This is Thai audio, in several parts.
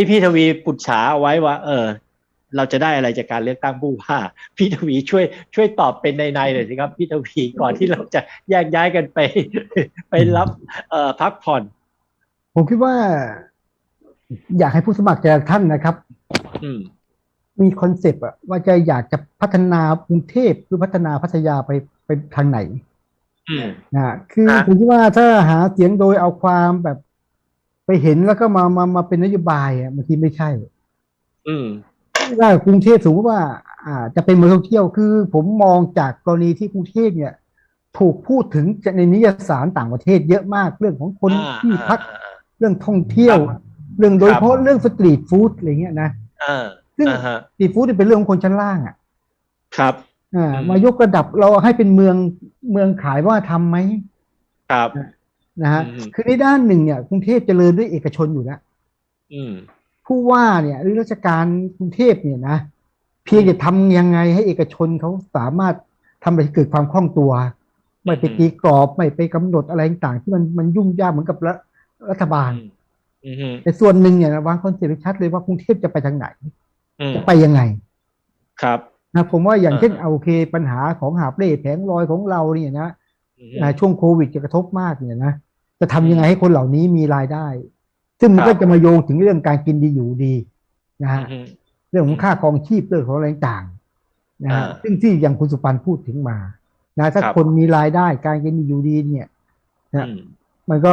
ที่พี่ทวีปุจฉาเอาไว้ว่า เออ เราจะได้อะไรจากการเลือกตั้งผู้ว่า พี่ทวีช่วยช่วยตอบเป็นในในๆหน่อยสิครับพี่ทวีก่อนที่เราจะแยกย้ายกันไป ไปรับเอ่อพักผ่อน ผมคิดว่า อยากให้ผู้สมัครแต่ละท่านนะครับอืมมีคอนเซปต์อะว่าจะอยากจะพัฒนากรุงเทพหรือพัฒนาพัทยาไปไปทางไหนอืมนะคือฮะผมคิดว่าถ้าหาเสียงโดยเอาความแบบ ไปเห็นแล้วก็มามามาเป็นนโยบายอะบางทีไม่ใช่ อืมว่ากรุงเทพสมมติว่า อ่า จะเป็นเมืองท่องเที่ยวคือ ผมมองจากกรณีที่กรุงเทพเนี่ย ถูกพูดถึงในนิยายสารต่างประเทศเยอะมากเรื่องของคนอ่าที่พักอ่าเรื่องท่องเที่ยวครับเรื่องโดยครับเฉพาะเรื่องสตรีทฟู้ดอะไรเงี้ยนะอ่าซึ่งอ่าฮะสตรีทฟู้ดนี่เป็นเรื่องของคนชั้นล่างอะ ครับอ่าอืมมายกระดับเราให้เป็นเมืองเมืองขายว่าทำไหมครับ นะฮะอืมคือในด้านหนึ่งเนี่ยกรุงเทพเจริญด้วยเอกชนอยู่แล้วอืมผู้ว่าเนี่ยหรือราชการกรุงเทพเนี่ยนะเพียงจะทำยังไงให้เอกชนเขาสามารถทำให้เกิดความคล่องตัว ไม่ไปอืมตีกรอบไม่ไปกำหนดอะไรต่างๆที่มันมันยุ่งยากเหมือนกับรัฐรัฐบาลอืมอืมแต่ส่วนหนึ่งเนี่ยนะวางคอนเซ็ปต์ไว้ชัดเลยว่ากรุงเทพจะไปทางไหนอืมจะไปยังไง ครับนะผมว่าอย่างอ่าเช่นเอาโอเคปัญหาของหาบเร่แผงลอยของเราเนี่ยนะอืมอ่า ช่วงโควิดจะกระทบมากเนี่ยนะจะทำยังไงให้คนเหล่านี้มีรายได้ ซึ่งมันครัก็บจะมาโยงถึงเรื่องการกินดีอยู่ดีนะฮะอืมเรื่องของค่าครองชีพเรื่องของอะไรต่างๆนะฮะอ่าซึ่งที่อย่างคุณสุปันพูดถึงมา นะถ้าครับคนมีรายได้การกินดีอยู่ดีเนี่ยนะอืมมันก็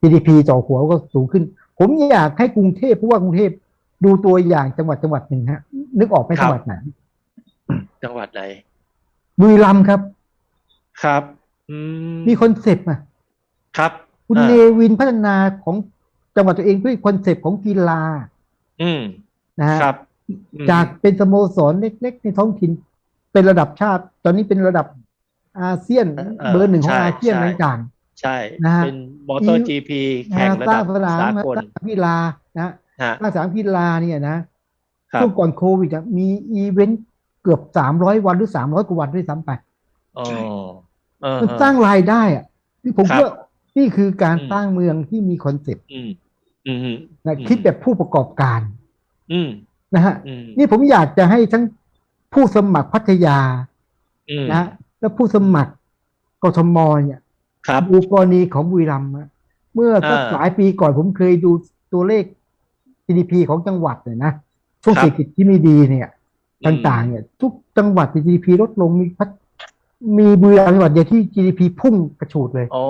GDP ต่อหัวก็สูงขึ้น ผมอยากให้กรุงเทพผู้ว่ากรุงเทพดูตัวอย่างจังหวัดจังหวัดหนึ่งฮะ นึกออกไหมจังหวัดไหนจังหวัดไหนบุรีรัมย์ครับ ครับอืมมีคอนเซปต์อะครับ คุณอ่าเนวินพัฒนาของจังหวัดตัวเองด้วยคอนเซปต์ของกีฬา อืมนะฮะครับอืมจากเป็นสโมสรเล็ก ๆ ในท้องถิ่นเป็นระดับชาติ ตอนนี้เป็นระดับอาเซียนเบอร์หนึ่งของอาเซียนอะไรต่างใช่นะฮะเป็นมอเตอร์จีพีๆแข่งนะระสร้าดังบสนามสากลสร้างกีฬานะฮะสร้างสนามกีฬาเนี่ยนะครับช่วงก่อนโควิดอะมีอีเวนต์เกือบสามร้อยวันหรือสามร้อยกว่าวันด้วยซ้ำไปอ๋อเออ มันสร้างรายได้อะที่ผมครับเชื่อนี่คือการอืมสร้างเมืองที่มีคอนเซปต์อืมอืมอืมนะอืมคิดแบบผู้ประกอบการอืมนะฮะอืมนี่ผมอยากจะให้ทั้งผู้สมัครพัทยาอืมนะและผู้สมัครกทมเนี่ยครับดูกรณีของบุรีรัมย์อะเมื่อสักอ่าหลายปีก่อนผมเคยดูตัวเลข GDP ของจังหวัดเนี่ยนะช่วงครับเศรษฐกิจที่ไม่ดีเนี่ยอืมต่างๆ เนี่ย ทุกจังหวัด GDP ลดลงมีพัท มีบุรีรัมย์จังหวัดเดียวที่ GDP พุ่งกระฉูดเลยโอ้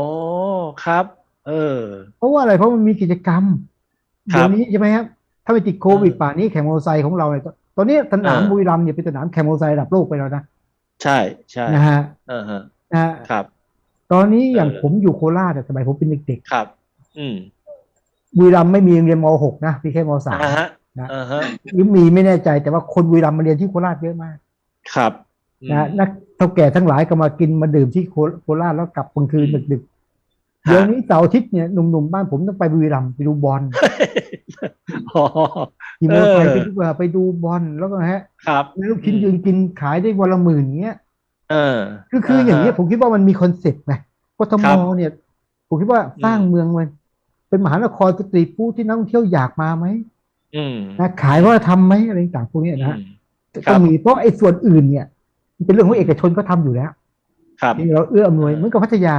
ครับ เออ เพราะว่าอะไรเพราะมันมีกิจกรรมครับเดี๋ยวนี้ใช่ไหมครับถ้าไปติดโควิดเออป่านนี้แข่งมอเตอร์ไซค์ของเราเนี่ยตอนนี้สนามเออ บุรีรัมย์เนี่ยเป็นสนามแข่งมอเตอร์ไซค์ระดับโลกไปแล้วนะใช่ใช่นะฮะเออฮะนะฮะครับ ตอนนี้อย่างเออ ผมอยู่โคราชแต่สมัยผมเป็นเด็กครับ อืมๆบุรีรัมย์ไม่มีโรงเรียนม .6 นะมีแค่ม .3 อ่าฮะนะอ่าฮะหรือมีไม่แน่ใจแต่ว่าคนบุรีรัมย์มาเรียนที่โคราชเยอะมาก ครับอืม นะนักเท่าแก่ทั้งหลายก็มากินมาดื่มที่โคโคราชแล้วกลับกลางคืนอืมดึกๆฮะเดี๋ยวนี้เสาร์อาทิตย์เนี่ยหนุ่มๆบ้านผมต้องไปบุรีรัมย์ไปดูบอลอ๋อขี่มอเตอร์ไซค์เอไปอดูไปดูบอลแล้วก็ฮะครับลูกชิ้นยืนกินขายได้วันละหมื่นเงี้ยเออคือคืออย่างนี้ยผมคิดว่ามันมีคอนเซ็ปต์ไงกทคมรับเนี่ย ผมคิดว่าสร้างอืมเมืองมันเป็นมหานครสตรีทฟู้ดที่นักท่องเที่ยวอยากมาไหมอืมนะขายว่าทำไหมอะไรต่างๆพวกเนี้ยนะฮะอืมครัต้บองมีเพราะไอ้ส่วนอื่นเนี่ยมัน เป็นเรื่องของเอกชนก็ทำอยู่แล้ว ครับที่เราเอื้ออำนวยเหมือนกับพัทยา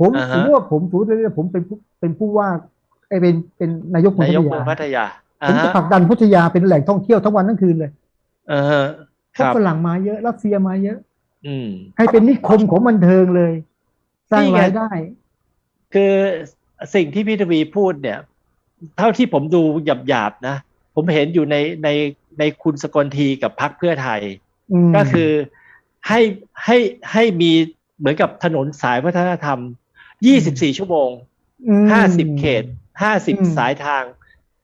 ผมอ่าผฮะมว่าผมสมมติว่าผมเป็นผู้เป็นผู้ว่าไอ้เป็นเป็นนายกเมืองนายกพัทเมืองยาพัทยาอ่าผมจะฮะผลักดันพัทยาเป็นแหล่งท่องเที่ยวทั้งวันทั้งคืนเลย เออฮะเพครัราะบฝรั่งมาเยอะรัสเซียมาเยอะ อืม ให้เป็นนิคมของบันเทิงเลย สร้างนี่ไงรายได้ คือสิ่งที่พี่ทวีพูดเนี่ย เท่าที่ผมดูหยาบๆนะ ผมเห็นอยู่ในในในคุณสกลทีกับพักเพื่อไทยมก็คือ ให้ให้ให้มีเหมือนกับถนนสายวัฒนธรรม 24 ชั่วโมงม50 เขตอืม50 สายทาง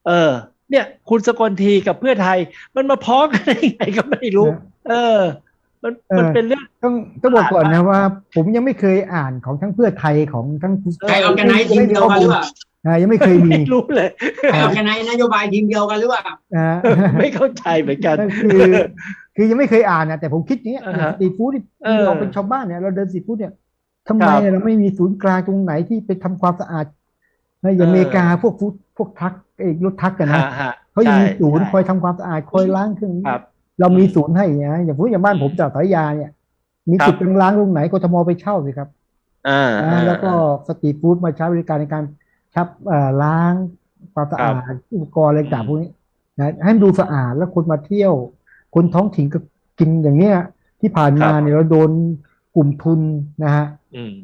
เออ เนี่ย คุณสกลทีกับเพื่อไทย มันมาพ้องกันได้ยังไงก็ไม่รู้ เออ มันมันเป็นเรื่องต้องต้องบอกก่อนนะว่า ผมยังไม่เคยอ่านของทั้งเพื่อไทยของทั้งเออใครออแกไนซ์ทีมเดียวกันหรือเปล่าอ่ายังไม่เคยมีไม่รู้เลยใครออแกไนซ์นโยบายทีมเดียวกันหรือเปล่าอ่าไม่เข้าใจเหมือนกันนั่นคือ คือยังไม่เคยอ่านนะแต่ผมคิดอย่างเงี้ยอ่าฮะสตรีทฟู้ดที่เออเราเป็นชาวบ้านเนี่ยเราเดินสตรีทฟู้ดเนี่ยทำไมครับเราไม่มีศูนย์กลางตรงไหนที่ไปทำความสะอาดในอย่างเอออเมริกาพวกฟู้ดพวกทักไอ้รถทักกันนะฮะฮะเขายังมีใช่ศูนย์ใช่คอยทำความสะอาดคอยล้างเครื่องครับเรามีศูนย์ให้นะอย่างพูดอย่างบ้านผมจากสายยาเนี่ย มีครับจุดล้างตรงไหนกทมไปเช่าสิครับอ่าอ่าแล้วก็สตรีทฟู้ดมาใช้บริการในการชับเอ่อล้างความสะอาดอุปกรณ์อะไรต่างๆพวกนี้นะให้มันดูสะอาดแล้วคนมาเที่ยว คนท้องถิ่นก็กินอย่างเนี้ย ที่ผ่านมาเนี่ยเราโดนกลุ่มทุนนะฮะอืม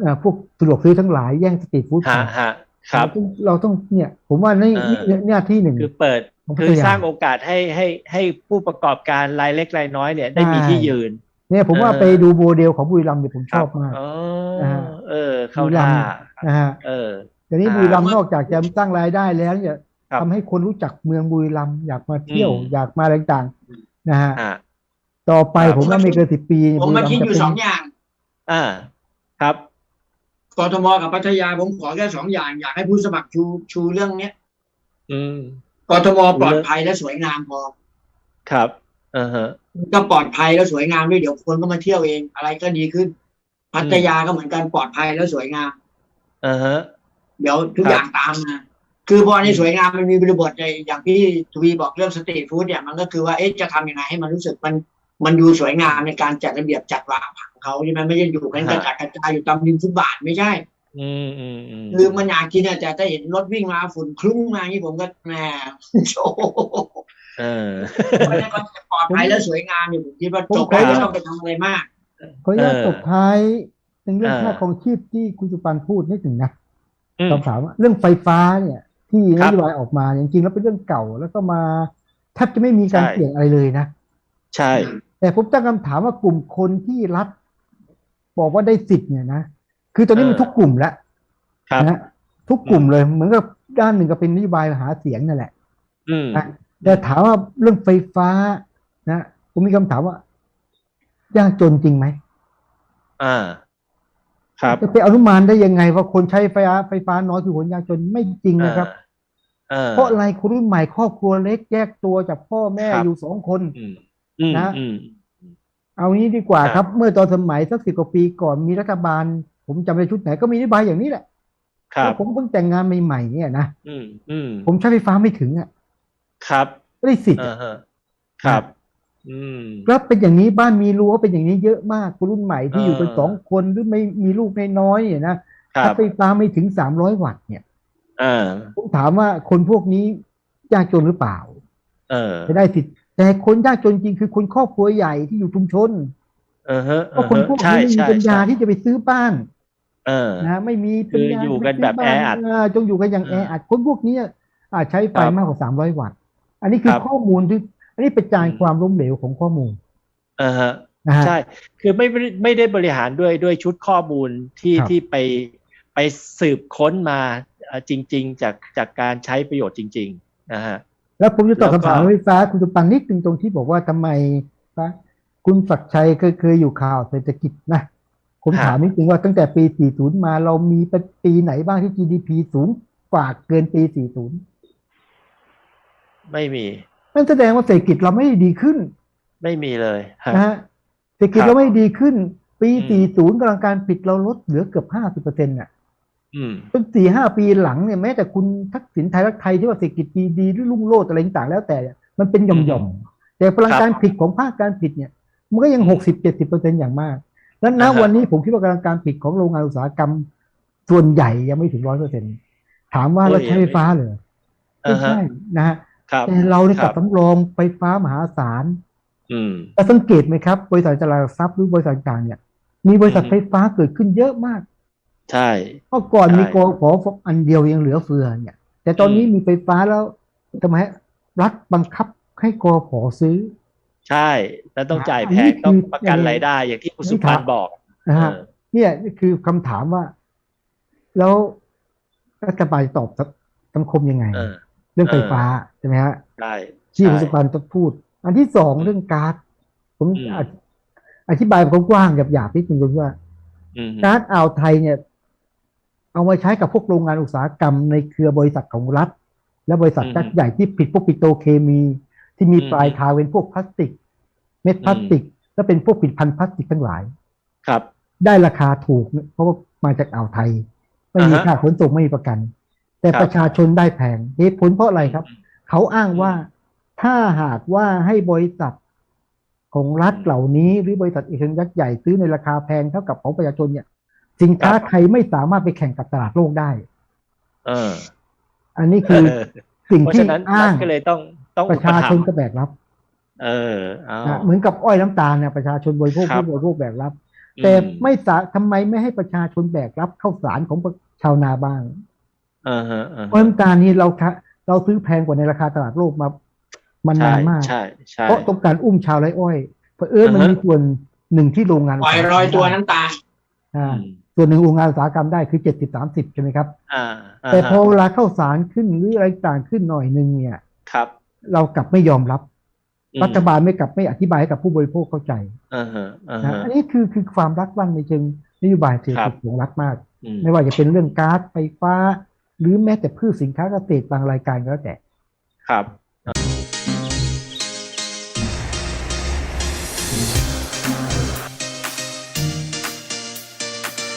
เอ่อพวกสะดวกซื้อทั้งหลายแย่งสตรีทฟู้ดฮะฮะครับเราต้องเราต้องเนี่ย ผมว่านี่เออนี่หน้าที่หนึ่งคือเปิดของคือพัทยาสร้างโอกาสให้ให้ให้ผู้ประกอบการรายเล็กรายน้อยเนี่ยได้มีใช่ที่ยืน เนี่ยผมว่าเออไปดูโมเดลของบุรีรัมย์เนี่ยผมชอบมากอ๋อนะฮะเออ เข้าท่านะฮะเออแต่นี้อ่าบุรีรัมย์นอกจากจะสร้างรายได้แล้วเนี่ยครับทำให้คนรู้จักเมืองบุรีรัมย์อยากมาเที่ยวอืมอยากมาอะไรต่างๆ นะฮะอ่า ต่อไปครับ ผมว่าไม่เกินสิบปีผมมาคิดอยู่บุรีสรัอมงย์จะอย่าง อ่า ครับ กทมกับพัทยาผมขอแค่สองอย่าง อยากให้ผู้สมัครชูชูเรื่องเนี้ยอืม กทมปลอดภัยและสวยงามพอครับอ่าฮะ ก็ปลอดภัยแล้วสวยงามด้วยเดี๋ยวคนก็มาเที่ยวเองอะไรก็ดีขึ้น พัทยาก็เหมือนกันปลอดภัยแล้วสวยงาม อ่าฮะ เดี๋ยวทุกครับ อย่างตามมา คือพอในสวยงามมันมีบริบทในอย่างที่ทวีบอกเรื่องสตรีทฟู้ดเนี่ยมันก็คือว่าเอ๊ะจะทำยังไงให้มันรู้สึกมันมันดูสวยงามในการจัดระเบียบจัดวางผังเขาใช่ไหมไม่ใช่อยู่กันกระจัดกระจายอยู่ตามริมฟุตบาทไม่ใช่อืมอืมอืมคือมันอยากกินอะแต่ถ้าเห็นรถวิ่งมาฝุ่นคลุ้งมาอย่างนี้ผมก็แหมโชว์เออเพราะฉะนั้นก็จะปลอดภัยและสวยงามอยู่ผมคิดว่าจบไปไม่ต้องไปทำอะไรมากขออนุญาตเออตบท้ายในเรื่องเออค่าครองชีพที่คุณสุปันพูดนิดหนึ่งนะอืมต้องถามว่าเรื่องไฟฟ้าเนี่ย ที่คนรับโยบายออกมาจริงๆแล้วเป็นเรื่องเก่าแล้วก็มาแทบจะไม่มีการใช่เปลี่ยนอะไรเลยนะ ใช่ แต่ผมตั้งคำถามว่ากลุ่มคนที่รัฐบอกว่าได้สิทธิ์เนี่ยนะคือตอนนี้มันทุกกลุ่มแล้วครับนะทุกกลุ่มเลยเหมือนกับด้านหนึ่งก็เป็นนโยบายหาเสียงนั่นแหละอืมนะแต่ถามว่าเรื่องไฟฟ้านะผมมีคำถามว่ายากจนจริงไหมอ่า ครับจะไปอนุมานได้ยังไงว่าคนใช้ไฟฟ้าไฟฟ้าน้อยคือคนยากจนไม่จริงนะครับเออเพราะอะไรคนรุ่นใหม่ครอบครัวเล็กแยกตัวจากพ่อแม่ครับอยู่สองคนอืมอืมนะอืมเอางี้ดีกว่าครับครับ เมื่อตอนสมัยสักสิบกว่าปีก่อนมีรัฐบาล ผมจำไม่ได้ชุดไหนก็มีนโยบายอย่างนี้แหละครับแล้วผมเพิ่งแต่งงานใหม่ๆเนี่ยนะอืมอืมผมใช้ไฟฟ้าไม่ถึงอะ ครับไม่ได้สิทธิ์อ่าอะฮะ ครับอืมแล้วเป็นอย่างนี้บ้านมีรั้วเป็นอย่างนี้เยอะมากคนรุ่นใหม่ที่อยู่กันเออสองคนหรือไม่มีลูกน้อยๆเนี่ยนะครับถ้าไฟฟ้าไม่ถึงสามร้อยวัตต์เนี่ยอ่าผมถามว่าคนพวกนี้ยากจนหรือเปล่าเออจะได้สิทธิ์แต่คนยากจนจริงคือคนครอบครัวใหญ่ที่อยู่ชุมชนเออฮะเพราะคนพวกใช่นี้ไม่มีใช่ปัญญาใช่ที่จะไปซื้อบ้านเออนะไม่มีปัญญาคืออยู่กันแบบไปซื้แออัดบ้านเจงอยู่กันอย่างเอแอออัดคนพวกนี้อาจใช้ไฟครับมากกว่าสามร้อยวัตต์ อันนี้คือครับข้อมูลที่อั นนี้เป็นจานอืมความล้มเหลวของข้อมูลเออฮะนะฮะใช่ คือไม่ไม่ไม่ได้บริหารด้วยด้วยชุดข้อมูลที่ครับที่ไปไปสืบค้นมาเอ่อจริง ๆ จากจากการใช้ประโยชน์จริงๆนะฮะแล้วผมจะตอบแล้วก็คำถามไฟฟ้าคุณตุปังนิดนึงตรงที่บอกว่าทำไมฟ้าคุณศักดิ์ชัยเคยเคยอยู่ข่าวเศรษฐกิจนะผมถามนิดนึงว่าตั้งแต่ปี 40 มาเรามีปีไหนบ้างที่ GDP สูงกว่าเกินปี 40 ไม่มี นั่นแสดงว่าเศรษฐกิจเราไม่ได้ดีขึ้น ไม่มีเลยฮะนะฮะเศรษฐกิจครับเราไม่ดีขึ้น ปีอืม40กำลังการปิดเราลดเหลือเกือบ 50เปอร์เซ็นต์น่ะอืมจนสี่ห้าปีหลังเนี่ยแม้แต่คุณทักษิณไทยรักไทยที่ว่าเศรษฐกิจดีดีหรือรุ่งโรจน์อะไรต่างๆแล้วแต่เนี่ยมันเป็นหย่อมๆแต่พลังการผลิตของภาคการผลิตเนี่ย มันก็ยังหกสิบเจ็ดสิบเปอร์เซ็นอย่างมากแล้วณอ่าฮะวันนี้ผมคิดว่าการผลิตของโรงงานอุตสาหกรรม ส่วนใหญ่ยังไม่ถึงร้อยเปอร์เซ็นถามว่าเราใช้ไฟฟ้าเหรอไม่อ่าฮะใช่นะฮะครับ แต่เราเนี่ยครักับบสำรองไฟฟ้ามหาศาลอืมแต่สังเกตไหมครับ บริษัทจราทรัพย์หรือบริษัทต่างเนี่ย มีบริษัทอืมไฟฟ้าเกิดขึ้นเยอะมาก ใช่เมื่อก่อนใช่มีกฟอันเดียวยังเหลือเฟือเนี่ย แต่ตอนนี้อืมมีไฟฟ้าแล้วทำไมฮะรัฐบังคับให้กฟซื้อ ใช่แล้วต้องจ่ายอัแพนนี้งต้องคือประกันรายได้อย่างที่คุณสุพันธ์บอกนะฮะเออเนี่ยนี่คือคำถามว่า แล้วรัฐบาลจะตอบสังคมยังไง เออเรื่องไฟเออฟ้าใช่ไหมฮะใช่ที่คุณใช่สุพันธ์ต้องพูด อันที่สองเรื่องการ์ดผมอืมอธิอธิบายกว้างๆหยาบๆนิดนึงว่าอืมการ์ดอ่าวไทยเนี่ย เอามาใช้กับพวกโรงงานอุตสาหกรรมในเครือบริษัทของรัฐ และบริษัทอืมยักษ์ใหญ่ที่ผิดพวกปิโตรเคมี ที่มีอืมปลายทางเป็นพวกพลาสติก เม็ดพลาสติก และเป็นพวกผลิตภัณฑ์พลาสติกทั้งหลาย ครับ ได้ราคาถูก เพราะว่ามาจากอ่าวไทย ไม่มีอ่าฮะค่าขนส่งไม่มีประกัน แต่ครับประชาชนได้แพงเหตุผลเพราะอะไรครับ เขาอ้างว่าถ้าหากว่าให้บริษัทของรัฐเหล่านี้หรือบริษัทเอกชนยักษ์ใหญ่ซื้อในราคาแพงเท่ากับของประชาชนเนี่ย สินค้าครับไทยไม่สามารถไปแข่งกับตลาดโลกได้ เออ อันนี้คือเออสิ่งเพราะที่ฉะนั้นรัอ้าฐงก็เลยต้องต้องประชาชนอุปถัมภ์ก็แบกรับ เออเอานะเหมือนกับอ้อยน้ำตาลเนี่ยประชาชนบริโภคครับผู้บริโภคแบกรับ แต่ไม่สาทำไมไม่ให้ประชาชนแบกรับข้าวสารของชาวนาบ้าง เออฮะเอออ้อยฮะน้ำตาลนี่เราคะเราซื้อแพงกว่าในราคาตลาดโลกมามันใช่นานมากใช่ใช่เพราะต้องการอุ้มชาวไร่อ้อยเพราะเอิญมันอ่าฮะมีส่วนหนึ่งที่โรงงานปล่อยรอยตัวน้ำตาลอ่าอืมส่วนหนึ่งโรงงานอุตสาหกรรมได้คือเจ็ดสิบสามสิบใช่ไหมครับอ่าาแต่พอฮะเวลาข้าวสารขึ้นหรืออะไรต่างขึ้นหน่อยหนึ่งเนี่ยครับ เรากลับไม่ยอมรับอืมรัฐบาลไม่กลับไม่อธิบายให้กับผู้บริโภคเข้าใจอ่าฮะอ่านะฮะอันนี้คือคือความรักบ้างในเชิงนโยบายเศรษฐครักิจบของรัฐมากอืมไม่ว่าจะเป็นเรื่องก๊าซไฟฟ้า หรือแม้แต่พืชสินค้าเกษตรบางรายการก็แล้วแต่ ครับ